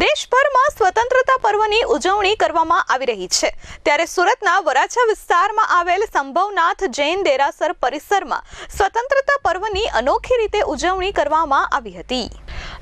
દેશભરમાં સ્વતંત્રતા પર્વની ઉજવણી કરવામાં આવી રહી છે. ત્યારે સુરતના વરાછા વિસ્તારમાં આવેલ સંભવનાથ જૈન દેરાસર પરિસરમાં સ્વતંત્રતા પર્વની અનોખી રીતે ઉજવણી કરવામાં આવી હતી.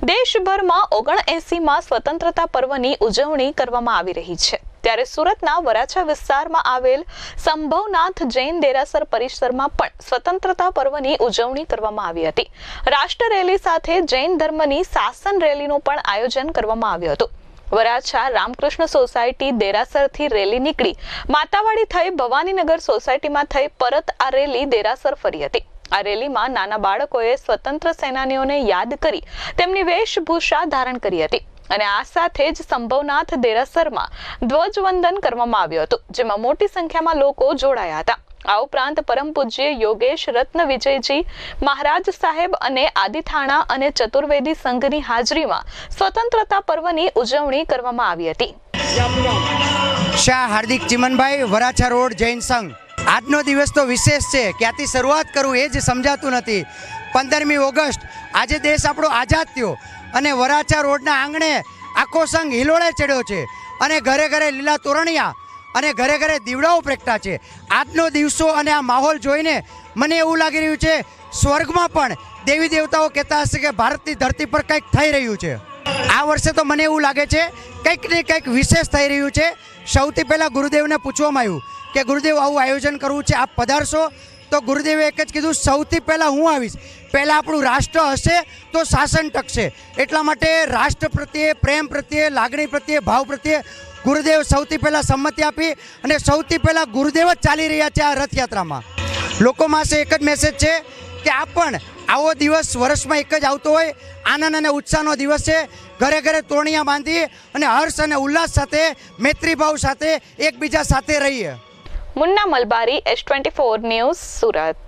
દેશભરમાં ઓગણએંસીમાં સ્વતંત્રતા પર્વની ઉજવણી કરવામાં આવી રહી છે. ત્યારે સુરતના વરાછા વિસ્તારમાં આવેલ સંભવનાથ જૈન દેરાસર પરિસરમાં પણ સ્વતંત્રતા પર્વની ઉજવણી કરવામાં આવી હતી. રાષ્ટ્ર રેલી સાથે જૈન ધર્મની શાસન રેલીનું પણ આયોજન કરવામાં આવ્યું હતું. વરાછા રામકૃષ્ણ સોસાયટી દેરાસરથી રેલી નીકળી. માતાવાડી થઈ ભવાનીનગર સોસાયટીમાં થઈ પરત આ રેલી દેરાસર ફરી હતી. આ રેલીમાં નાના બાળકોએ સ્વતંત્ર સેનાનીઓને યાદ કરી તેમની વેશભૂષા ધારણ કરી હતી. અને આ સાથે જ સંભવનાથ દેરાસરમાં ધ્વજવંદન કરવામાં આવ્યું હતું, જેમાં મોટી સંખ્યામાં લોકો જોડાયા હતા. આ ઉપરાંત પરમ પૂજ્ય યોગેશ રત્ન વિજયજી, મહારાજ સાહેબ અને આદિથાણા અને ચતુર્વેદી સંઘની હાજરીમાં સ્વતંત્રતા પર્વની ઉજવણી કરવામાં આવી હતી. શાહ હાર્દિક ચિમનભાઈ, વરાછા રોડ જૈન સંઘ. આજનો દિવસ તો વિશેષ છે, ક્યાંથી શરૂઆત કરું એ જ સમજાતું નથી. પંદરમી ઓગસ્ટ, આજે દેશ આપણો આઝાદ થયો. અને વરાછા રોડના આંગણે આખો સંઘ હિલોળે ચડ્યો છે. અને ઘરે ઘરે લીલા તોરણિયા અને ઘરે ઘરે દીવડાઓ પ્રગટા છે. આજનો દિવસો અને આ માહોલ જોઈને મને એવું લાગી રહ્યું છે, સ્વર્ગમાં પણ દેવી દેવતાઓ કહેતા હશે કે ભારતની ધરતી પર કંઈક થઈ રહ્યું છે. આ વર્ષે તો મને એવું લાગે છે, કંઈક ને કંઈક વિશેષ થઈ રહ્યું છે. સૌથી પહેલાં ગુરુદેવને પૂછવામાં આવ્યું કે ગુરુદેવ, આવું આયોજન કરવું છે, આપ પધારશો? તો ગુરુદેવે એક જ કીધું, સૌથી પહેલાં હું આવીશ. પહેલાં આપણું રાષ્ટ્ર હશે તો શાસન ટકશે. એટલા માટે રાષ્ટ્ર પ્રત્યે, પ્રેમ પ્રત્યે, લાગણી પ્રત્યે, ભાવ પ્રત્યે ગુરુદેવ સૌથી પહેલાં સંમતિ આપી અને સૌથી પહેલાં ગુરુદેવ જ ચાલી રહ્યા છે આ રથયાત્રામાં. લોકો પાસે એક જ મેસેજ છે કે આપ પણ આવો દિવસ વર્ષમાં એક જ આવતો હોય. આનંદ અને ઉત્સાહનો દિવસ છે. ઘરે ઘરે તોરણિયા બાંધીએ અને હર્ષ અને ઉલ્લાસ સાથે, મૈત્રીભાવ સાથે એકબીજા સાથે રહીએ. Munna Malbari S twenty four news Surat.